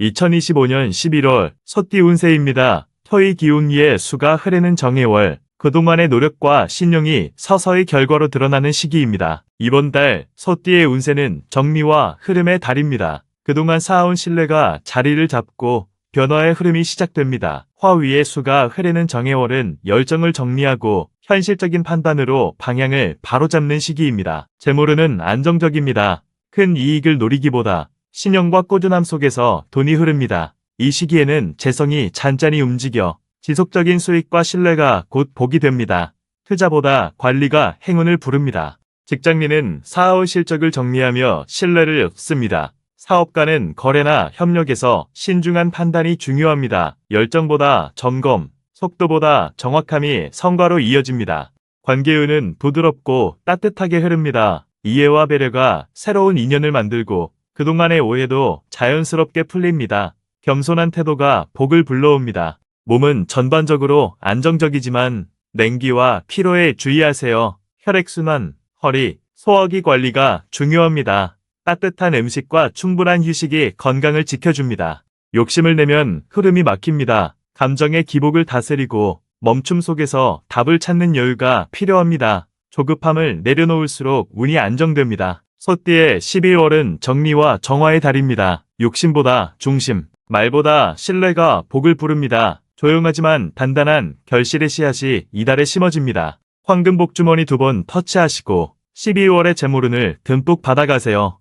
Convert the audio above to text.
2025년 11월 소띠 운세입니다. 토의 기운 위에 수가 흐르는 정해월. 그동안의 노력과 신용이 서서히 결과로 드러나는 시기입니다. 이번 달 소띠의 운세는 정리와 흐름의 달입니다. 그동안 쌓아온 신뢰가 자리를 잡고 변화의 흐름이 시작됩니다. 화 위의 수가 흐르는 정해월은 열정을 정리하고 현실적인 판단으로 방향을 바로잡는 시기입니다. 재물은 안정적입니다. 큰 이익을 노리기보다 신용과 꾸준함 속에서 돈이 흐릅니다. 이 시기에는 재성이 잔잔히 움직여 지속적인 수익과 신뢰가 곧 복이 됩니다. 투자보다 관리가 행운을 부릅니다. 직장인은 사업 실적을 정리하며 신뢰를 얻습니다. 사업가는 거래나 협력에서 신중한 판단이 중요합니다. 열정보다 점검, 속도보다 정확함이 성과로 이어집니다. 관계운은 부드럽고 따뜻하게 흐릅니다. 이해와 배려가 새로운 인연을 만들고 그동안의 오해도 자연스럽게 풀립니다. 겸손한 태도가 복을 불러옵니다. 몸은 전반적으로 안정적이지만 냉기와 피로에 주의하세요. 혈액순환, 허리, 소화기 관리가 중요합니다. 따뜻한 음식과 충분한 휴식이 건강을 지켜줍니다. 욕심을 내면 흐름이 막힙니다. 감정의 기복을 다스리고 멈춤 속에서 답을 찾는 여유가 필요합니다. 조급함을 내려놓을수록 운이 안정됩니다. 소띠의 12월은 정리와 정화의 달입니다. 욕심보다 중심, 말보다 신뢰가 복을 부릅니다. 조용하지만 단단한 결실의 씨앗이 이달에 심어집니다. 황금 복 주머니 두 번 터치하시고 12월의 재물운을 듬뿍 받아가세요.